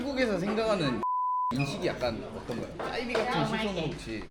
태국에서 생각하는 인식이 약간 어떤가요? 사이비 같은 시선으로 혹시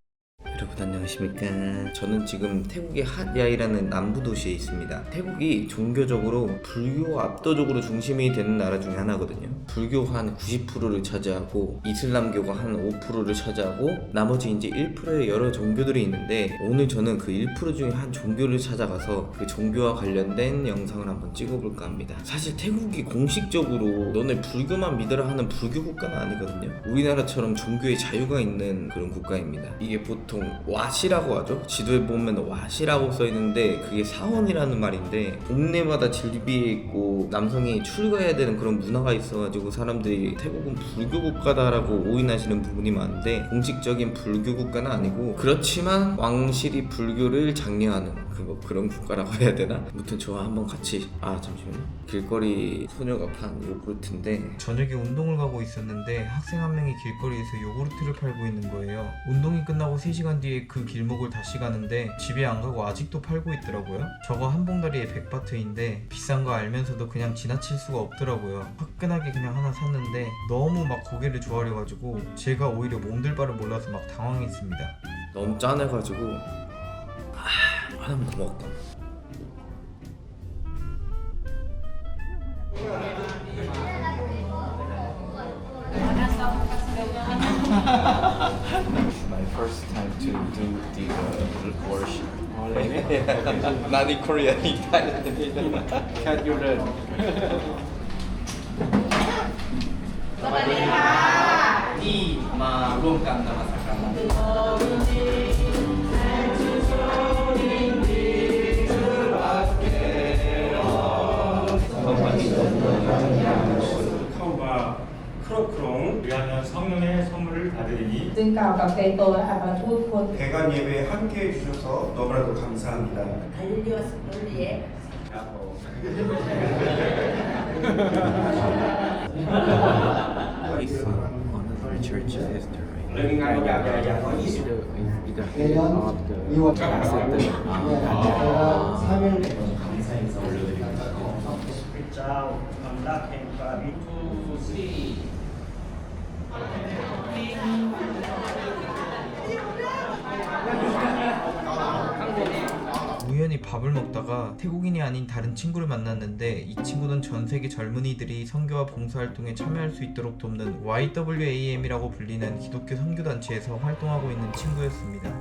여러분 안녕하십니까? 저는 지금 태국의 핫야이라는 남부 도시에 있습니다. 태국이 종교적으로 불교가 압도적으로 중심이 되는 나라 중에 하나거든요. 불교가 한 90%를 차지하고 이슬람교가 한 5%를 차지하고 나머지 이제 1%의 여러 종교들이 있는데 오늘 저는 그 1% 중에 한 종교를 찾아가서 그 종교와 관련된 영상을 한번 찍어볼까 합니다. 사실 태국이 공식적으로 너네 불교만 믿어라 하는 불교 국가는 아니거든요. 우리나라처럼 종교의 자유가 있는 그런 국가입니다. 이게 보통 와시라고 하죠? 지도에 보면 와시라고 써 있는데 그게 사원이라는 말인데 동네마다 질비에 있고 남성이 출가해야 되는 그런 문화가 있어가지고 사람들이 태국은 불교 국가다라고 오인하시는 부분이 많은데 공식적인 불교 국가는 아니고 그렇지만 왕실이 불교를 장려하는 그뭐 그런 국가라고 해야 되나? 아무튼 저와 한번 같이 아 잠시만요. 길거리 소녀가 판 요구르트인데 저녁에 운동을 가고 있었는데 학생 한 명이 길거리에서 요구르트를 팔고 있는 거예요. 운동이 끝나고 3시간 뒤에 그 길목을 다시 가는데 집에 안 가고 아직도 팔고 있더라고요. 저거 한 봉다리에 100바트인데 비싼 거 알면서도 그냥 지나칠 수가 없더라고요. 화끈하게 그냥 하나 샀는데 너무 막 고개를 조아려가지고 제가 오히려 몸둘 바를 몰라서 막 당황했습니다. 너무 짠해가지고 아, 하나만 더 먹을까? My first time to do the uh, worship Not in Korea, in Thailand Can you learn? ที่มาร่วมกันนมัสการ 카우바 크로크롱 위하여 성령의 선물을 받으리니 จึงกล่าวกับเปโตรและอัครทูตคน 대관 예배에 함께 해주셔서 너무나도 감사합니다. 달려서 놀리에 church history เรื่องงานอยากอยากอยาก 내년 2월 감사인사 올려드립니다. เจ้าอำนาจแห่งการวิทูสี 우연히 밥을 먹다가 태국인이 아닌 다른 친구를 만났는데 이 친구는 전 세계 젊은이들이 선교와 봉사활동에 참여할 수 있도록 돕는 YWAM이라고 불리는 기독교 선교단체에서 활동하고 있는 친구였습니다.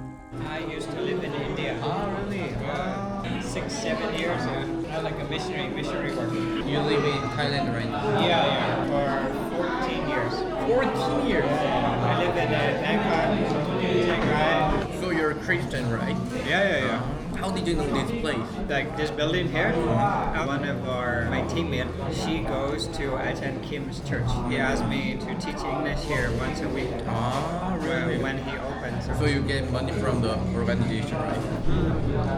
I used to live in India. Oh, really? Six, seven years. Uh, like a missionary, missionary work. You live in Thailand right now? Yeah, yeah, for 14 years. 14 years I live in uh, Bangkok, Chiang So you're a Christian, right? Yeah, yeah, yeah. How did you know this place? Like this building here, uh, one of our my teammate, she goes to Ajahn Kim's church. He asked me to teach English here once a week. Ah, uh, really? When he opens. So you get money from the organization, right?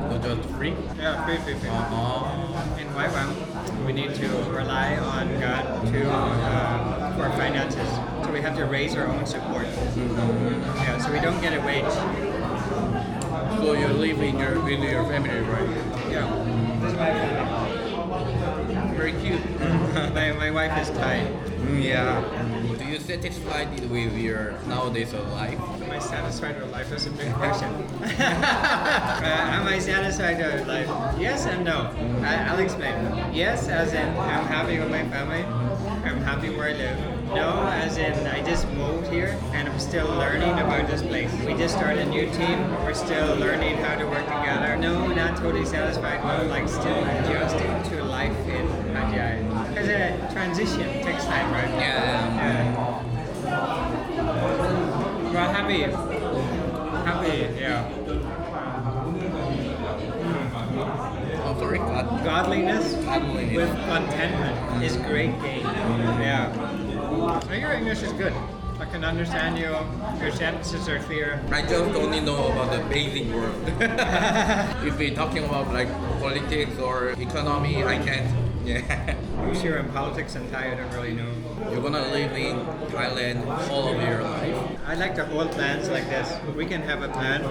Not just free? Yeah, free, free, free. Ah. In Waiwam, we need to rely on God to uh, for finances. So we have to raise our own support. Mm-hmm. Yeah, so we don't get a wage. So you live in your with your family, right? Yeah, this is my family. Very cute. my, my wife is Thai. Mm, yeah. Do you satisfied with your nowadays of life? Am I satisfied with life? That's a big question. uh, am I satisfied with life? Yes and no. I, I'll explain. Yes, as in I'm happy with my family. I'm happy where I live. No, as in I just moved here and I'm still learning about this place. We just started a new team. We're still learning how to work together. No, not totally satisfied, but like still adjusting to life in Pattaya. Because a transition takes time, right? Yeah. Yeah. Well, happy. Happy, yeah. I'm sorry, God. Godliness Godliness. with contentment mm-hmm. is great gain. Yeah. Oh, your English is good. I can understand you. Your sentences are clear. I just only know about the basic word. if we're talking about like politics or economy, I can't. Yeah. Who's here in politics and Thai? I don't really know. You're gonna live in Thailand all of your life. I like to hold plans like this. We can have a plan.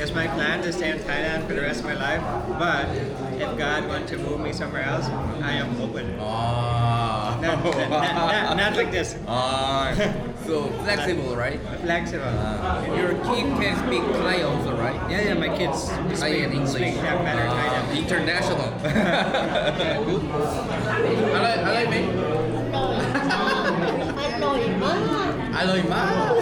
It's my plan to stay in Thailand for the rest of my life. But if God wants to move me somewhere else, I am open. Ah. Not, not, not, not like this. Ah. So flexible, right? Flexible. Uh, your kid can speak Thai also, right? Yeah, yeah, my kids speak, Thai and English. Speak that better uh, Thai. Ah, international. Good. I like, I like me. I like me.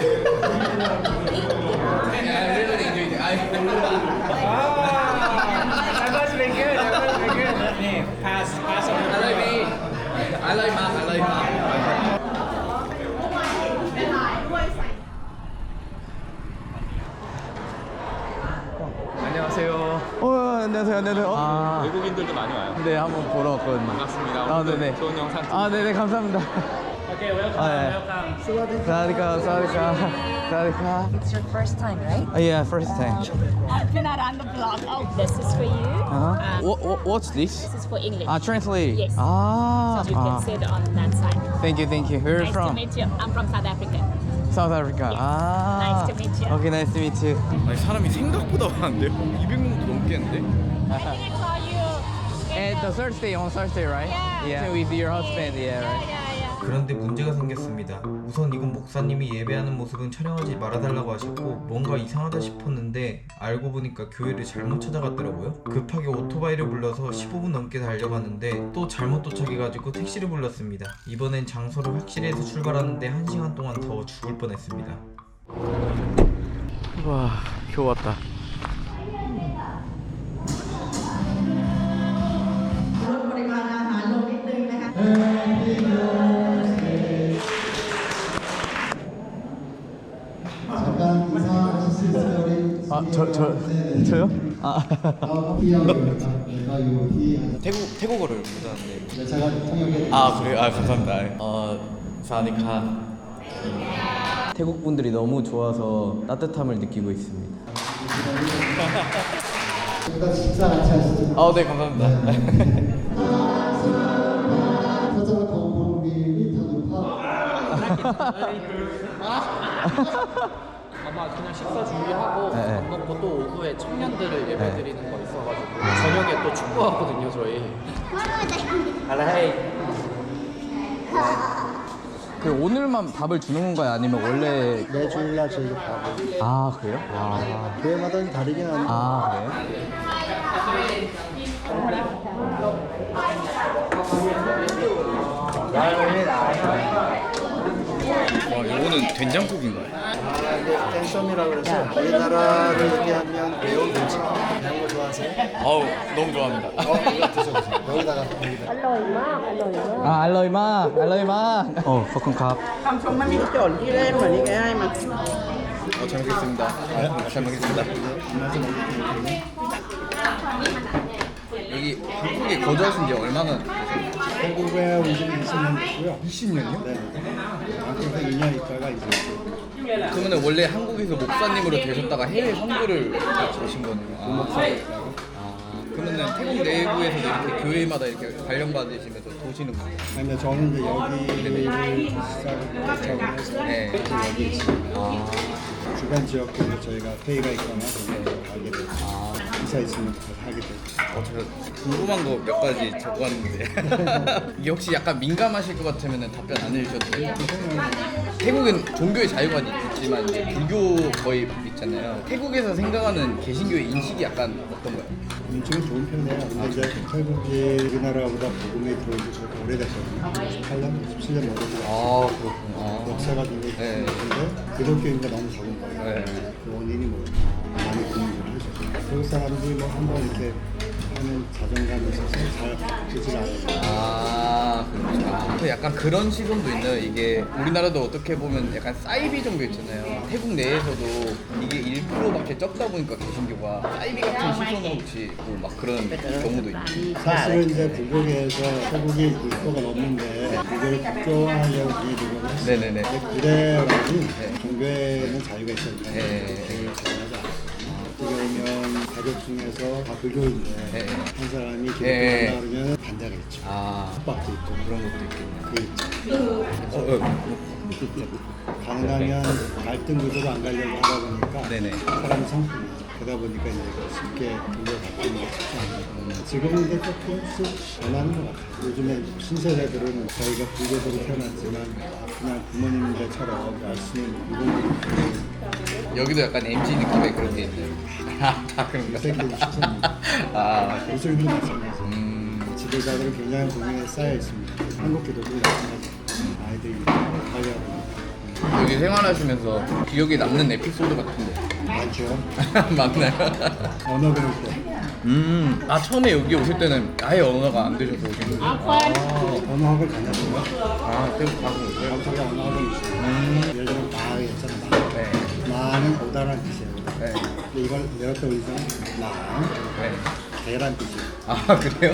어, 안녕하세요, 안녕하세요. 아, 외국인들도 많이 와요. 네, 한번 보러 왔거든요. 반갑습니다. 아, 오늘도 네네. 좋은 영상 아, 네네, 감사합니다. Okay, welcome, 아, 예. welcome. 사와디카, 사와디카, 사와디카. It's your first time, right? Uh, yeah, first time. I've been around the block. Oh, this is for you. Uh-huh. What, what, what's this? This is for English. Ah, translate. Yes. Ah, so you ah. can sit on that side. Thank you, thank you. Where are you nice from? to meet you. I'm from South Africa. South Africa. Yes. 아. Nice to meet you. Okay, nice to meet you. 아니 사람이 생각보다 많은데요? 200명 넘겠는데? I think I saw you. And the Thursday on Thursday, right? Yeah. Yeah. With your husband, yeah, Yeah, right? yeah, yeah. 그런데 문제가 생겼습니다. 우선 이건 목사님이 예배하는 모습은 촬영하지 말아달라고 하셨고 뭔가 이상하다 싶었는데 알고 보니까 교회를 잘못 찾아갔더라고요. 급하게 오토바이를 불러서 15분 넘게 달려갔는데 또 잘못 도착해가지고 택시를 불렀습니다. 이번엔 장소를 확실히 해서 출발하는데 1시간 동안 더 죽을 뻔했습니다. 와, 겨우 왔다. 아, 저, 저, 저요? 아. 태국 태국어를 못하는데 네, 제가 통역해 아 그래요? 아 감사합니다. 어 사니카 태국 분들이 너무 좋아서 따뜻함을 느끼고 있습니다. 일단 식사 같이 하시죠 아 네 감사합니다. 터져라 건물이 더 높아 아마 그냥 식사 준비하고 네, 네. 밥 먹고 또 오후에 청년들을 예배 드리는 거 있어가지고 저녁에 또 축구하거든요 저희. 그 오늘만 밥을 주는 건가요? 아니면 원래 매주일날 저희가 밥을 아 그래요? 아, 교회마다 다르긴 한데 아 그래요? 와 이거는 된장국인가요? 땡썸이라고 그래서 우리나라를 얘기하면 매운 김치 매운 거 좋아하세요? 아우 너무 좋아합니다. 어 이거 드셔보세요 여기다가 여기다 อร่อยมาก อร่อยมาก อ่าอร่อยมากอร่อยมากโอ้ขอบคุณครับ 어, 잘 먹겠습니다. 아, 잘 먹겠습니다. 여기 한국에 거주하신 지 얼마나 되세요? 한국에 온 지 20년 됐고요 20년이요? 네 한국에서 2년 있다가 이제 그러면 원래 한국에서 목사님으로 되셨다가 해외 선교를 가신 거네요. 아, 아, 그러면은 태국 내부에서도 이렇게 교회마다 이렇게 발령받으시면서 도시는 거예요? 근데 저는 이제 여기를 시작을 해서 네. 여기 있습니다 주변 지역들도 저희가 회의가 있거나 그런 거 알게 되고 이사 있으면 가서 하게 되고 어, 제가 궁금한 거 몇 가지 적어왔는데 이게 혹시 약간 민감하실 것 같으면 답변 안 해주셔도 돼요. 태국은 종교의 자유가 있지만 이제 불교 거의 있잖아요. 태국에서 생각하는 개신교의 인식이 약간 어떤가요? 인식은 좋은 편이에요. 근데 이제 태국이 우리나라보다 복음이 들어온 지 그렇게 오래됐거든요. 18년, 17년 넘었고 아 그렇구나. 역사가 굉장히 네. 깊은데 기독교인가 너무 적은 거예요. 네. 그 원인이 뭐 많이 태국 사람들이 뭐 한번 이렇게 하는 자존감이 있어서 잘 바뀌지 않아요. 아, 그렇구나. 그 약간 그런 시선도 있나요? 이게 우리나라도 어떻게 보면 약간 사이비 종교 있잖아요. 태국 내에서도 이게 1%밖에 적다 보니까 개신교가 사이비 같은 시선으로 혹시 뭐막 그런 경우도 있고. 사실은 이제 불교계에서 태국이 1%가 넘는데 불교를 국교화하려고 이루는 네네네. 그래라니 종교에는 자유가 된다. 네. 가족 중에서 다 불교인데 네. 한 사람이 네. 기독교한다 그러면 반대가 있죠. 아, 협박도 있고 그런 것도 있겠네요. 그게 있죠. 어, 어. 가능하면 갈등 구조로 안 가려고 하다 보니까 네네. 사람이 성품이죠. 그러다 보니까 이제 쉽게 돌려받기는 쉽지 않아요. 지금은 이제 조금씩 변하는 것 같아요. 요즘에 신세대들은 저희가 불교도로 태어났지만 그냥 부모님들처럼 열심히 이런 여기도 약간 MG 느낌의 그런 게 있네요. 아, 다 그런가? 새끼들이 추천입니다. 아, 요즘은 마찬가지. 음, 지도자들은 굉장히 고민에 쌓여 있습니다. 한국 기도도 마찬가지. 아이들이 관리하고 여기 생활하시면서 기억에 남는 에피소드 같은데 많죠. 맞나요? 언어 배울 때 음, 아 처음에 여기 오실 때는 아예 언어가 안 되셔서 오신 거예요? 언어학을 다녔어요. 아, 계속 가고 오세요? 여기서 언어학을 있어요. 음, 예를 들면 마가 있잖아. 마. 네, 마는 오다라는 뜻이에요. 네, 근데 이걸 내렸다 올리면 마, 네. 개란 뜻이에요. 아 그래요?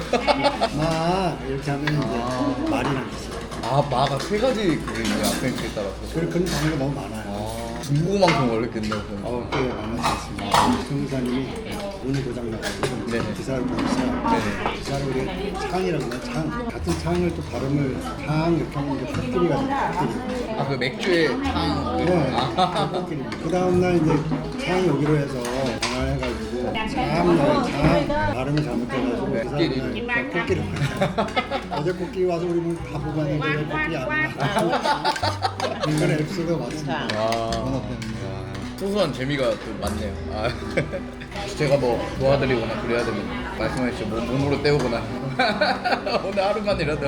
마 이렇게 하면 이제 말이란 뜻이에요. 아 마가 세 가지 그게 있네요 아센트에 따라서. 그런 그런 단어가 너무 많아요. 아, 중국어만큼 어렵겠네요. 그럼. 어, 꽤 만났습니다. 총무사님이 운이 고장 나가지고 네네. 기사를 보냈어요. 네네. 기사를 우리 창이라고 해요. 창. 같은 창을 또 발음을 창 이렇게 하면 이제 코끼리가 돼요. 코끼리. 아그 맥주의 창. 네, 아, 코끼리. 그 다음날 이제 창이 오기로 해서 참, 너참 발음을 잘못해가지고 네, 그. 사람을 코끼리. 어제 코끼리 와서 우리 문다 보고 왔는데 왜 코끼리 안 많습니다. 아, 언어 때문에. 소소한 재미가 또 많네요. 아, 제가 뭐 도와드리거나 그래야 되면 말씀하시죠. 뭐 몸으로 때우거나 오늘 하루만이라도.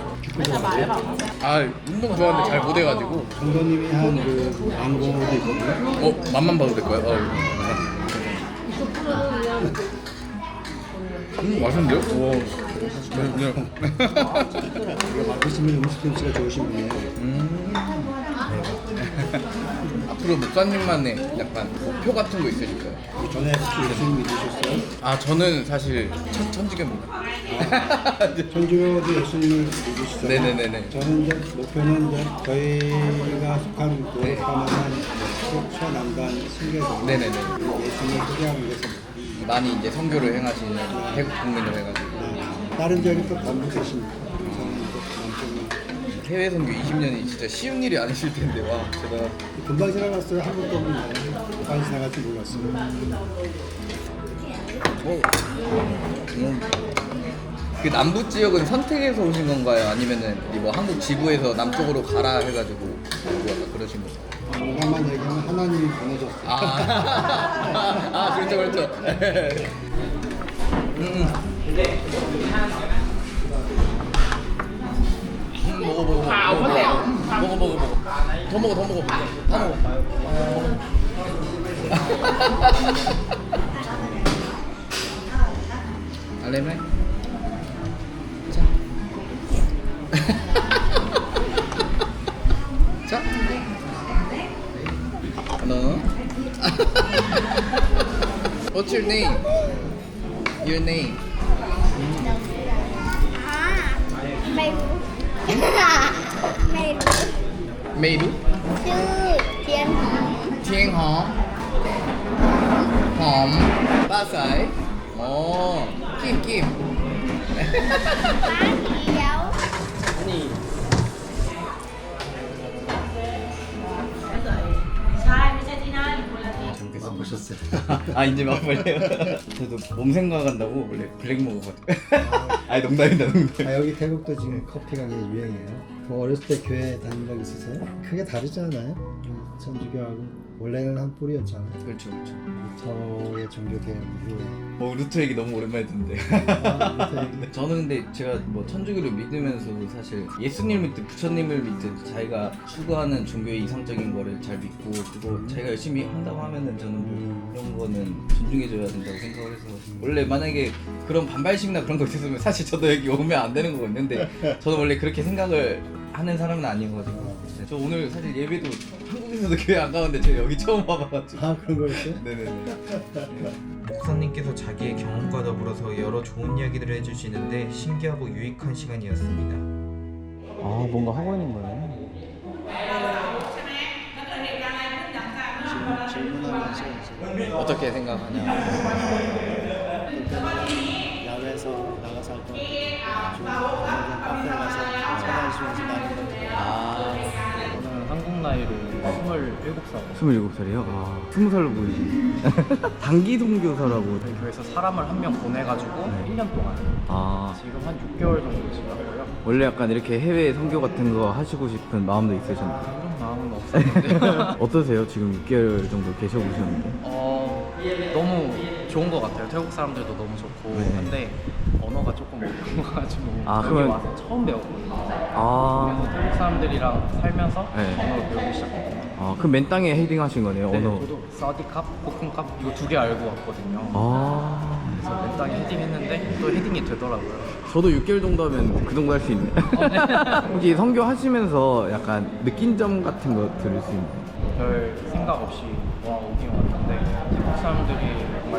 아 운동 좋아하는데 잘 못해가지고. 정도님이 한그 광고도 있거든요. 어 맛만 봐도 될까요? 어, 음 맛있는데요? 오, 네, 그냥. 이거 맡으시면 음식 솜씨가 좋으신 분이에요. 음. 앞으로 목사님만의 약간 목표 같은 거 있으실까요? 전에 혹시 예수님 믿으셨어요? 아 저는 사실 천, 천지개입니다. 천주교도 예수님을 믿으시잖아요. 네네네네. 저는 이제 목표는 이제 저희가 속한 노력하면은 최남단 신계도 네네네. 예수님을 소개하기 위해서 많이 이제 선교를 행하시는 태국 국민을 해가지고 다른 지역이 또 계십니다. 남쪽은 해외 선교 20년이 진짜 쉬운 일이 아니실 텐데 와 제가 금방 지나갔어요. 한 번도 없는데 빨리 지나갈 줄 몰랐어요. 뭐 음, 그 남부 지역은 선택해서 오신 건가요? 아니면은 이뭐 한국 지부에서 남쪽으로 가라 해가지고 오고 약간 그러신 건가요? 오감만 얘기하면 하나님이 보내줬어요. 아, 아 그렇죠 그렇죠. 음. 음, 먹어 먹어 먹어 먹어 먹어 먹어 먹어 더 먹어 더 먹어 다 먹어. 알레메 아니요. 아니. 맛보셨어요? 아 이제 맛볼래요? 저도 몸 생각한다고 원래 블랙 먹어가지고 아, 농담이다 농담 아 여기 태국도 지금 커피가 되게 유행이에요 뭐 어렸을 때 교회 다닌 적 있으세요? 크게 다르지 않아요? 천주교하고 원래는 한 뿌리였잖아요. 그렇죠 그렇죠. 저의 종교 개혁 이후에 뭐 루트 얘기 너무 오랜만에 듣는데. 아. 저는 근데 제가 뭐 천주교를 믿으면서도 사실 예수님을 믿든 부처님을 믿든 자기가 추구하는 종교의 이상적인 거를 잘 믿고 그리고 자기가 열심히 한다고 하면은 저는 뭐 그런 거는 존중해줘야 된다고 생각을 해서 원래 만약에 그런 반발심이나 그런 거 있었으면 사실 저도 여기 오면 안 되는 근데 저는 원래 그렇게 생각을 하는 사람은 아니어가지고 저 오늘 사실 예배도 한국 에서도 교회 안 가는데 제가 여기 처음 와봐가지고 아 그런 거였어요? 네네네 목사님께서 자기의 경험과 더불어서 여러 좋은 이야기들을 해주시는데 신기하고 유익한 시간이었습니다. 아 뭔가 하고 있는 거네. 질문하는 시간 있어요. 어떻게 생각하냐 야외에서 나가서 할때 카페에 가서 아, 한국 나이로 27살 27살이요? 아, 20살로 보이시네. 단기 선교사라고. 저희 교회에서 사람을 한 명 보내가지고 네. 1년 동안 아, 지금 한 6개월 정도 지나고요 원래 약간 이렇게 해외 선교 같은 거 하시고 싶은 마음도 있으셨나요? 그런 마음은 없었는데 어떠세요? 지금 6개월 정도 계셔보셨는데. 어, 너무 좋은 것 같아요 태국 사람들도 너무 좋고 네. 근데 언어가 조금 어려워가지고 아, 여기 그러면- 와서 처음 배웠거든요 아, 그래서 태국 사람들이랑 살면서 네. 언어를 배우기 시작했거든요 아, 그럼 맨 땅에 헤딩 하신 거네요, 네, 언어. 저도 사디캅, 볶음캅 이거 두 개 알고 왔거든요 아, 그래서 맨 땅에 헤딩했는데 또 헤딩이 되더라고요 저도 6개월 정도 하면 그 정도 할 수 있네. 혹시 선교 하시면서 약간 느낀 점 같은 거 들을 수 있나요? 별 생각 없이 와 오긴 왔는데 태국 사람들이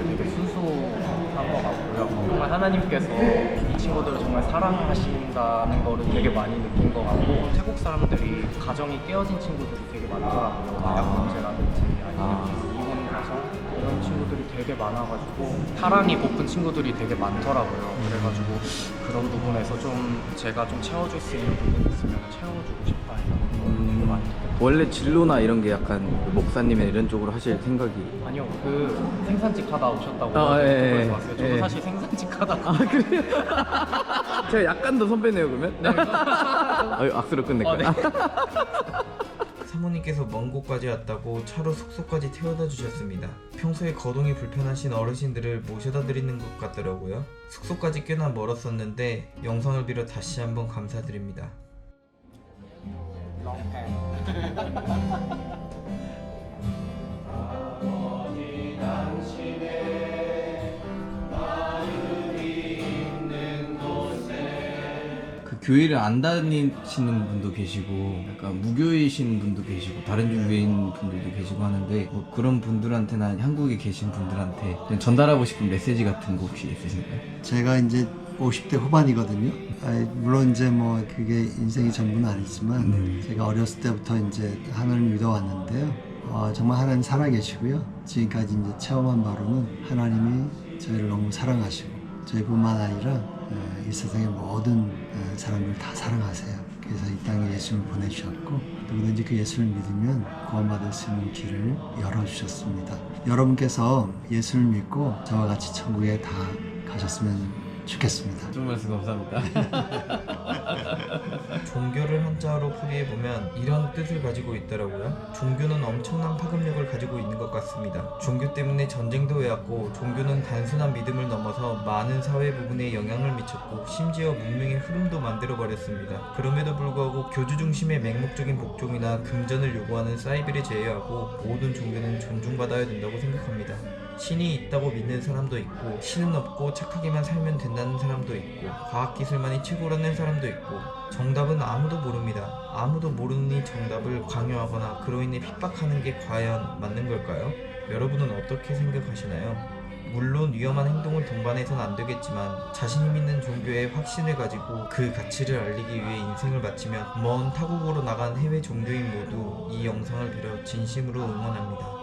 정말 되게 순수한 것 같고요. 정말 하나님께서 이 친구들을 정말 사랑하신다는 거를 되게 많이 느낀 것 같고 태국 사람들이 가정이 깨어진 친구들이 되게 많더라고요. 아. 약 문제라든지 아니면 아. 이혼 가정 이런 친구들이 되게 많아가지고 사랑이 고픈 친구들이 되게 많더라고요. 그래가지고 그런 부분에서 좀 제가 좀 채워줄 수 있는 부분이 있으면 채워주고 싶다 이런 거 되게 많이 느꼈어요. 원래 진로나 이런 게 약간 그 목사님이나 이런 쪽으로 하실 생각이 아니요 그 생산직 하다 오셨다고 아, 예, 예, 그래서 왔어요. 저도 예. 사실 생산직 하다가 아 그래요? 제가 약간 더 선배네요 그러면? 아유 악수로 끝낼까요? 어, 네. 사모님께서 먼 곳까지 왔다고 차로 숙소까지 태워다 주셨습니다. 평소에 거동이 불편하신 어르신들을 모셔다 드리는 것 같더라고요. 숙소까지 꽤나 멀었었는데 영상을 빌어 다시 한번 감사드립니다. 그 교회를 안 다니시는 분도 계시고 약간 무교이신 분도 계시고 다른 종교인 분들도 계시고 하는데 뭐 그런 분들한테나 한국에 계신 분들한테 전달하고 싶은 메시지 같은 거 혹시 있으신가요? 제가 이제 50대 후반이거든요. 아, 물론 이제 뭐 그게 인생이 전부는 아니지만 네. 제가 어렸을 때부터 이제 하나님을 믿어왔는데요. 어, 정말 하나님 살아계시고요. 지금까지 이제 체험한 바로는 하나님이 저희를 너무 사랑하시고 저희뿐만 아니라 어, 이 세상의 모든 어, 사람들 다 사랑하세요. 그래서 이 땅에 예수를 보내주셨고 누구든지 그 예수를 믿으면 구원받을 수 있는 길을 열어주셨습니다. 여러분께서 예수를 믿고 저와 같이 천국에 다 가셨으면 좋겠습니다. 좋은 말씀 감사합니다. 종교를 한자어로 풀이해보면 이런 뜻을 가지고 있더라고요. 종교는 엄청난 파급력을 가지고 있는 것 같습니다. 종교 때문에 전쟁도 해왔고, 종교는 단순한 믿음을 넘어서 많은 사회 부분에 영향을 미쳤고, 심지어 문명의 흐름도 만들어버렸습니다. 그럼에도 불구하고 교주 중심의 맹목적인 복종이나 금전을 요구하는 사이비를 제외하고 모든 종교는 존중받아야 된다고 생각합니다. 신이 있다고 믿는 사람도 있고 신은 없고 착하게만 살면 된다 는 사람도 있고 과학기술만이 최고라는 사람도 있고 정답은 아무도 모릅니다. 아무도 모르니 정답을 강요하거나 그로 인해 핍박하는 게 과연 맞는 걸까요? 여러분은 어떻게 생각하시나요? 물론 위험한 행동을 동반해선 안 되겠지만 자신이 믿는 종교에 확신을 가지고 그 가치를 알리기 위해 인생을 바치며 먼 타국으로 나간 해외 종교인 모두 이 영상을 빌어 진심으로 응원합니다.